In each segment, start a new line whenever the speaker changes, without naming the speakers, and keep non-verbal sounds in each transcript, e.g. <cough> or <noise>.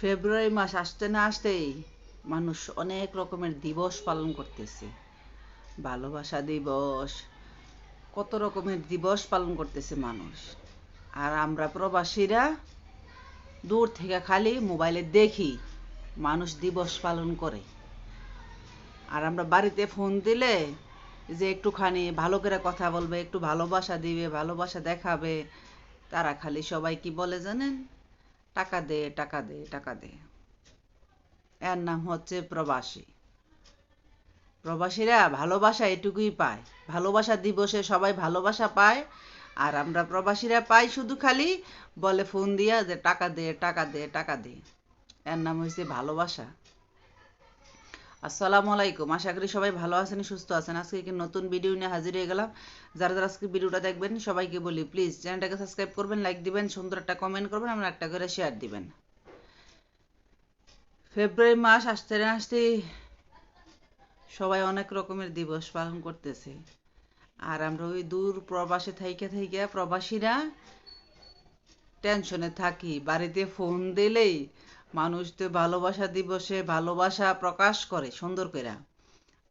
ফেব্রুয়ারি মাস আসতে না আসতেই মানুষ অনেক রকমের দিবস পালন করতেছে। ভালোবাসা দিবস, কত রকমের দিবস পালন করতেছে মানুষ। আর আমরা প্রবাসীরা দূর থেকে খালি মোবাইলে দেখি মানুষ দিবস পালন করে। আর আমরা বাড়িতে ফোন দিলে যে একটুখানি ভালো করে কথা বলবে, একটু ভালোবাসা দিবে, ভালোবাসা দেখাবে, তারা খালি সবাই কি বলে জানেন? টাকা দে টাকা দে টাকা দে। এর নাম হচ্ছে প্রবাসী। প্রবাসীরা ভালোবাসা এটুকুই পায়। ভালোবাসা দিবসে সবাই ভালোবাসা পায়। আর আমরা প্রবাসীরা পাই শুধু খালি বলে ফোন দিয়া যে টাকা দে টাকা দে টাকা দে। এর নাম হয়েছে ভালোবাসা। আসসালামু আলাইকুম। আশা করি সবাই ভালো আছেন, সুস্থ আছেন। আজকে কি নতুন ভিডিও নিয়ে হাজির হয়ে গেলাম। যারা যারা আজকে ভিডিওটা দেখবেন, সবাইকে বলি প্লিজ চ্যানেলটাকে সাবস্ক্রাইব করবেন লাইক দিবেন, সুন্দর একটা কমেন্ট করবেন, আমরা একটা করে শেয়ার দিবেন। ফেব্রুয়ারি মাস আসতে না আসতে সবাই অনেক রকমের দিবস পালন করতেছে। আর আমরা ওই দূর প্রবাসে থাইকে থাইকে প্রবাসীরা টেনশনে থাকি, বাড়িতে ফোন দিলেই মানুষ তো ভালোবাসা দিবসে ভালোবাসা প্রকাশ করে, সুন্দর করে।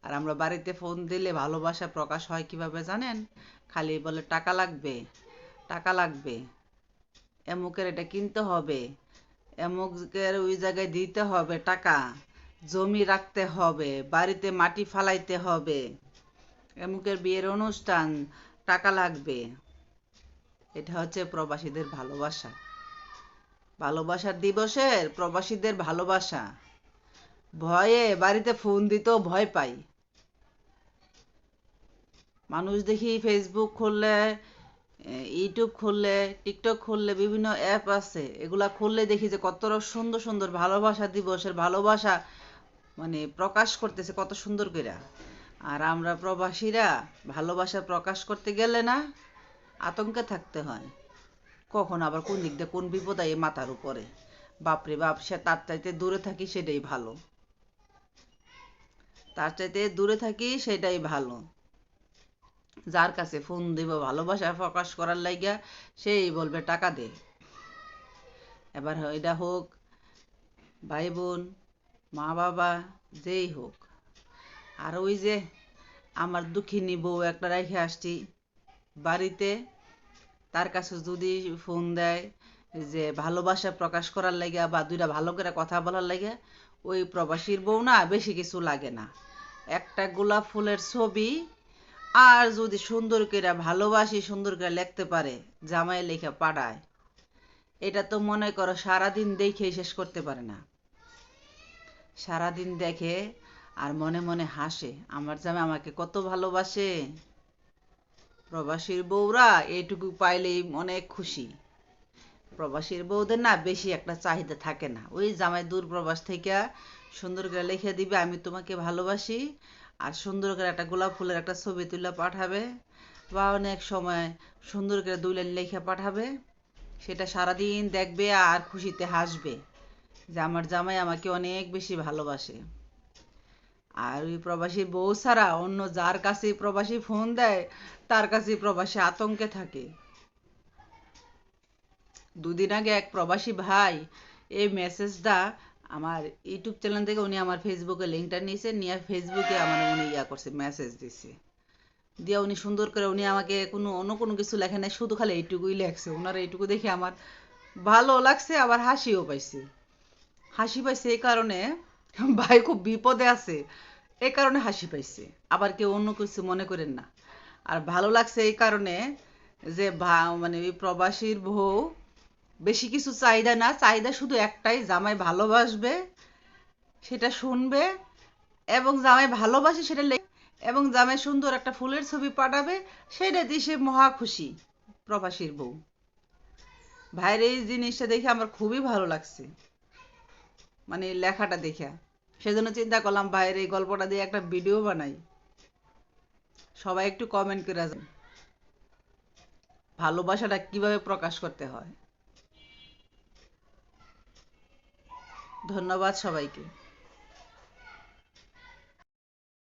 আর আমরা বাড়িতে ফোন দিলে ভালোবাসা প্রকাশ হয় কীভাবে জানেন? খালি বলে, টাকা লাগবে টাকা লাগবে, এমুকের এটা কিনতে হবে, এমুকের ওই জায়গায় দিতে হবে টাকা, জমি রাখতে হবে, বাড়িতে মাটি ফালাইতে হবে, এমুকের বিয়ের অনুষ্ঠান, টাকা লাগবে। এটা হচ্ছে প্রবাসীদের ভালোবাসা। ভালোবাসার দিবসের প্রবাসীদের ভালোবাসা। ভয়ে বাড়িতে ফোন দিতেও ভয় পাই। মানুষ দেখি ফেসবুক খুললে ইউটিউব খুললে টিকটক খুললে, বিভিন্ন অ্যাপ আছে। এগুলা খুললে দেখি যে কত সুন্দর সুন্দর ভালোবাসা দিবসের ভালোবাসা মানে প্রকাশ করতেছে কত সুন্দর করে। আর আমরা প্রবাসীরা ভালোবাসা প্রকাশ করতে গেলে না, আতঙ্কে থাকতে হয়। কখন আবার কোন দিক দিয়ে কোন বিপদ আয় মাথার উপরে? বাপরে বাপ, সে তার চাইতে দূরে থাকি সেটাই ভালো। তার চাইতে দূরে থাকি সেটাই ভালো। যার কাছে ফোন দিব, ভালোবাসা প্রকাশ করার লাগিয়া সেই বলবে, টাকা দে। এবার এটা হোক ভাই বোন মা বাবা যেই হোক। আর ওই যে আমার দুঃখিনী বউ একটা রেখে আসছি, বাড়িতে তার কাছে যদি ফোন দেয় যে ভালোবাসা প্রকাশ করার লাগে বা দুইটা ভালো করে কথা বলার লাগে, ওই প্রবাসীর বউ না বেশি কিছু লাগে না। একটা গোলাপ ফুলের ছবি আর যদি সুন্দর করে ভালোবাসি, সুন্দর করে লিখতে পারে, জামাই লেখা পাঠায়। এটা তো মনে করো সারাদিন দেখে শেষ করতে পারে না। সারাদিন দেখে আর মনে মনে হাসে, আমার জামাই আমাকে কত ভালোবাসে। প্রবাসীর বউরা এইটুকু পাইলেই অনেক খুশি। প্রবাসীর বউদের না বেশি একটা চাহিদা থাকে না। ওই জামাই দূর প্রবাস থেকে সুন্দর করে লিখে দিবে, আমি তোমাকে ভালোবাসি। আর সুন্দর করে একটা গোলাপ ফুলের একটা ছবি তুলে পাঠাবে বা অনেক সময় সুন্দর করে দুই লাইন লেখা পাঠাবে। সেটা সারাদিন দেখবে আর খুশিতে হাসবে যে আমার জামাই আমাকে অনেক বেশি ভালোবাসে। আর ওই প্রবাসী বউ ছাড়া অন্য যার কাছে প্রবাসী ফোন দেয়, তার কাছে প্রবাসী আতঙ্কে থাকে। দুদিন আগে এক প্রবাসী ভাই এই মেসেজটা আমার ইউটিউব চ্যানেল থেকে উনি আমার ফেসবুকে লিঙ্কটা নিয়েছে, নিয়ে ফেসবুকে আমার উনি ইয়া করছে, মেসেজ দিছে। দিয়ে উনি সুন্দর করে উনি আমাকে কোনো, অন্য কোনো কিছু লেখে নাই, শুধু খালি এইটুকুই লেখছে। ওনার এইটুকু দেখে আমার ভালো লাগছে, আবার হাসিও পাইছে। হাসি পাইছে এই কারণে <laughs> ভাই খুব বিপদে আছে। এই কারণে হাসি পাইছে। আবার কেউ অন্য কিছু মনে করেন না। আর ভালো লাগছে এই কারণে যে মানে ওই প্রবাসীর বউ বেশি কিছু চাহিদা না, চাহিদা শুধু একটাই, জামাই ভালোবাসবে, সেটা শুনবে এবং জামাই ভালোবাসে সেটা এবং জামাই সুন্দর একটা ফুলের ছবি পাঠাবে, সেটা দিয়ে সে মহা খুশি প্রবাসীর বউ। ভাইয়ের এই জিনিসটা দেখে আমার খুবই ভালো লাগছে। মানে লেখাটা দেখে। সেজন্য চিন্তা করলাম ভাইয়ের এই গল্পটা দিয়ে একটা ভিডিও বানাই। সবাই একটু কমেন্ট করে যান ভালোবাসাটা কীভাবে প্রকাশ করতে হয়। ধন্যবাদ সবাইকে।